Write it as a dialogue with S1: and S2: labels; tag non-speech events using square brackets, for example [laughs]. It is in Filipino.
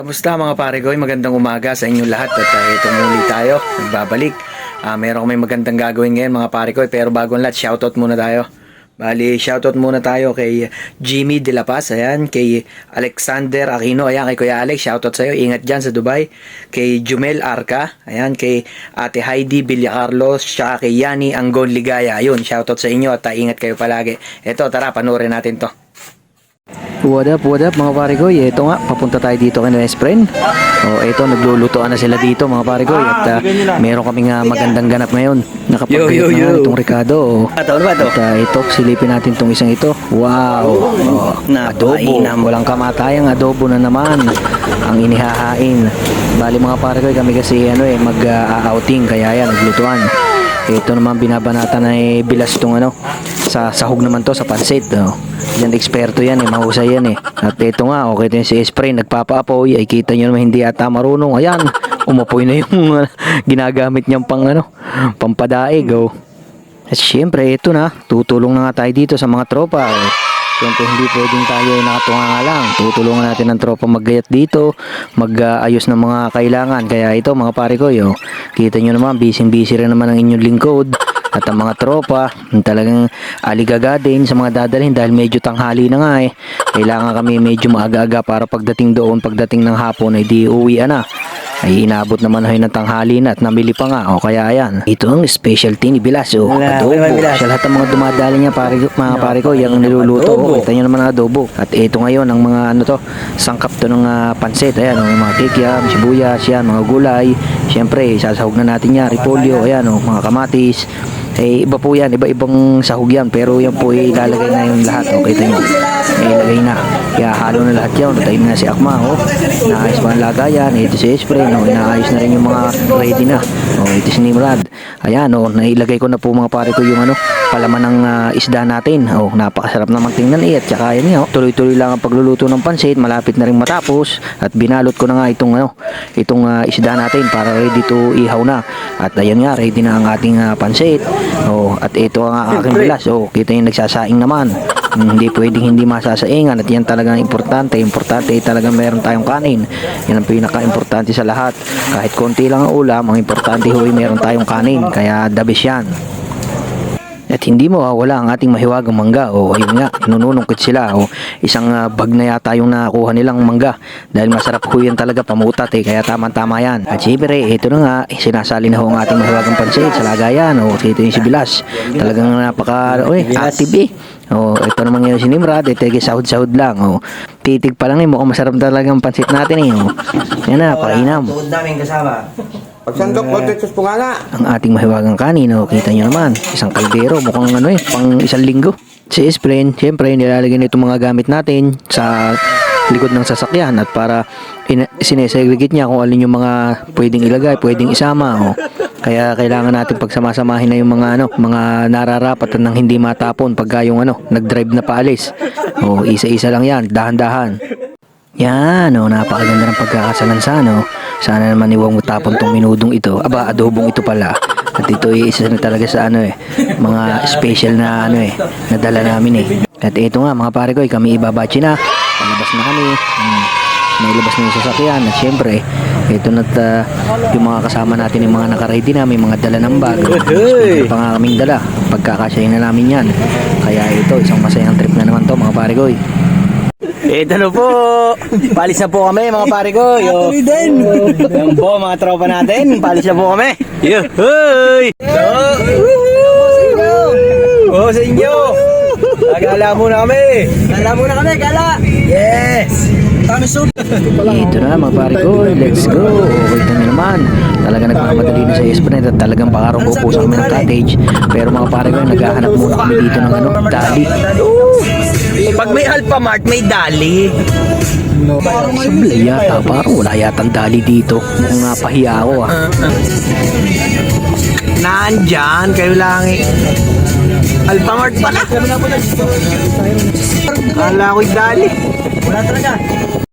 S1: Kamusta mga pare ko? Magandang umaga sa inyong lahat at uh, ito muli tayo, nagbabalik. Ah, meron kami magandang gagawin ngayon mga pare ko pero bago ang lahat, shoutout muna tayo. Bali, shoutout muna tayo kay Jimmy De La Paz, ayan, kay Alexander Aquino, ayan, kay Kuya Alex, shoutout sa'yo, ingat dyan sa Dubai. Kay Jumel Arca, ayan, kay Ate Heidi Villacarlos, siya kay Yani Anggon Ligaya, ayun, shoutout sa inyo at uh, ingat kayo palagi. Ito, tara, panoorin natin to. What up, what up mga pare ko? Ito nga, papunta tayo dito kay Best Friend. O, ito, naglulutoan na sila dito mga pare ko. At uh, meron kaming uh, magandang ganap ngayon. Nakapag-gayot na nga itong Ricardo. O. At uh, ito, silipin natin itong isang ito. Wow! O, adobo. Walang kamatayang adobo na naman ang inihahain. Bali mga pare ko, kami kasi ano eh, mag-outing. kaya yan, naglutuan. Ito naman binabanatan na eh, bilas tong ano sa sahog naman to sa pansit. No? Yan eksperto yan eh, mahusay yan eh. At ito nga, okay din si Espray nagpapaapoy. Ay kita nyo naman hindi ata marunong. Ayan, umapoy na yung uh, [laughs] ginagamit niyang pang ano, pampadaig. Oh. At syempre, ito na, tutulong na nga tayo dito sa mga tropa. Oh. Siyempre, hindi pwedeng tayo ay nakatunga nga lang. Tutulungan natin ng tropa maggayat dito, mag-ayos ng mga kailangan. Kaya ito, mga pare ko, yo, kita nyo naman, busy-busy rin naman ang inyong lingkod. At ang mga tropa, talagang aligaga din sa mga dadalhin dahil medyo tanghali na nga eh. Kailangan kami medyo maaga-aga para pagdating doon, pagdating ng hapon ay di uwi na ay inabot naman ay ng tanghali na at namili pa nga. O kaya ayan. Ito ang specialty ni Bilas o
S2: Wala,
S1: adobo.
S2: wala,
S1: sa lahat ng mga dumadali niya pare, mga pare ko. Yung niluluto. o kita nyo naman ang adobo. At ito ngayon ang mga ano to sangkap to ng ah, pansit. Ayan o mga kikiam sibuyas yan mga gulay. Syempre sasahog na natin yan. Repolyo ayan o mga kamatis eh iba po yan. Iba ibang sahog yan. Pero yan po eh, ilalagay na yung lahat. O kita nyo ilagay na. Kaya halo na lahat yan tayo na si Akma o naayos pa ang lagayan ito si Espre no? Inaayos na rin yung mga ready na. O ito si Nimrod. Ayan o nailagay ko na po mga pare ko yung ano palaman ng ah, isda natin. O napakasarap naman tingnan eh. At saka yan nga, oh, tuloy-tuloy lang ang pagluluto ng pansit. Malapit na rin matapos. At binalot ko na nga itong ano itong ah, isda natin para ready to ihaw na. At ayan nga ready na ang ating ah, pansit o at ito ang aking bilas o kita yung nagsasaing naman. Hmm, hindi pwedeng hindi masasaingan at yan talagang importante. Importante ay talagang meron tayong kanin. Yan ang pinaka-importante sa lahat. Kahit konti lang ang ulam ang importante ho ay meron tayong kanin. Kaya best yan at hindi mo wala ang ating mahiwagang mangga o ayun nga nununungkit sila o isang ah, bag na yata yung nakuha nilang mangga dahil masarap ko yan talaga pamutat eh kaya tama tama yan at syempre ito na nga eh, sinasali na ho ang ating mahiwagang pansit sa lagayan o ito yung si Bilas talagang napaka oy, active eh Oh, ito naman ngayon si Nimrod, ito yung sahod-sahod lang. Oh. Titig pa lang eh, mukhang masarap talaga ang pansit natin eh. Oh. Yan na, painam.
S2: Tukod namin kasama.
S3: Pagsandok ko dito sa pungana.
S1: Ang ating mahiwagang kanin, oh, kita nyo naman. Isang kaldero, mukhang ano eh, pang isang linggo. Si Espren, syempre, nilalagyan ito mga gamit natin sa likod ng sasakyan at para in- sinesegregate niya kung alin yung mga pwedeng ilagay, pwedeng isama. Oh. Kaya kailangan natin pagsamasamahin na yung mga ano, mga nararapat nang hindi matapon pagka yung ano, nag-drive na paalis. Oh, isa-isa lang 'yan, dahan-dahan. Yan, oh, napakaganda ng pagkakasalansan, no? Sana naman iwang matapon tong minudong ito. Aba, adobong ito pala. At ito ay isa na talaga sa ano eh, mga special na ano eh, nadala namin eh. At ito nga mga pare ko, eh, kami ibabachi na. Palabas na kami. Hmm. Nailabas na yung sasakyan. At syempre, ito na uh, yung mga kasama natin yung mga nakaready na, may mga dala ng bag. Speaker pa nga kaming dala. Pagkakasyahin na namin yan. Kaya ito, isang masayang trip na naman to mga pare ko. eh.
S2: Ito na po. Palis na po kami mga pare ko. Yo. din. Yan po mga tropa natin. Palis na po kami. Yo. Hoy. Oh, sa inyo. Agala muna kami. Agala muna kami, gala. Yes.
S1: Ito na mga pare ko, let's go. Kita nyo naman, talaga nagmamadali na sa Esplanade at talagang pangarap ko po sa kami ng cottage. Pero mga pare ko, naghahanap muna kami dito ng ano, dali.
S2: Pag may Alphamart, may dali.
S1: Wala yata, parang wala yatang dali dito. Mukhang napahiya ako ah.
S2: Nandyan, kayo lang eh. Alphamart pala. Kala ko'y dali. Wala talaga.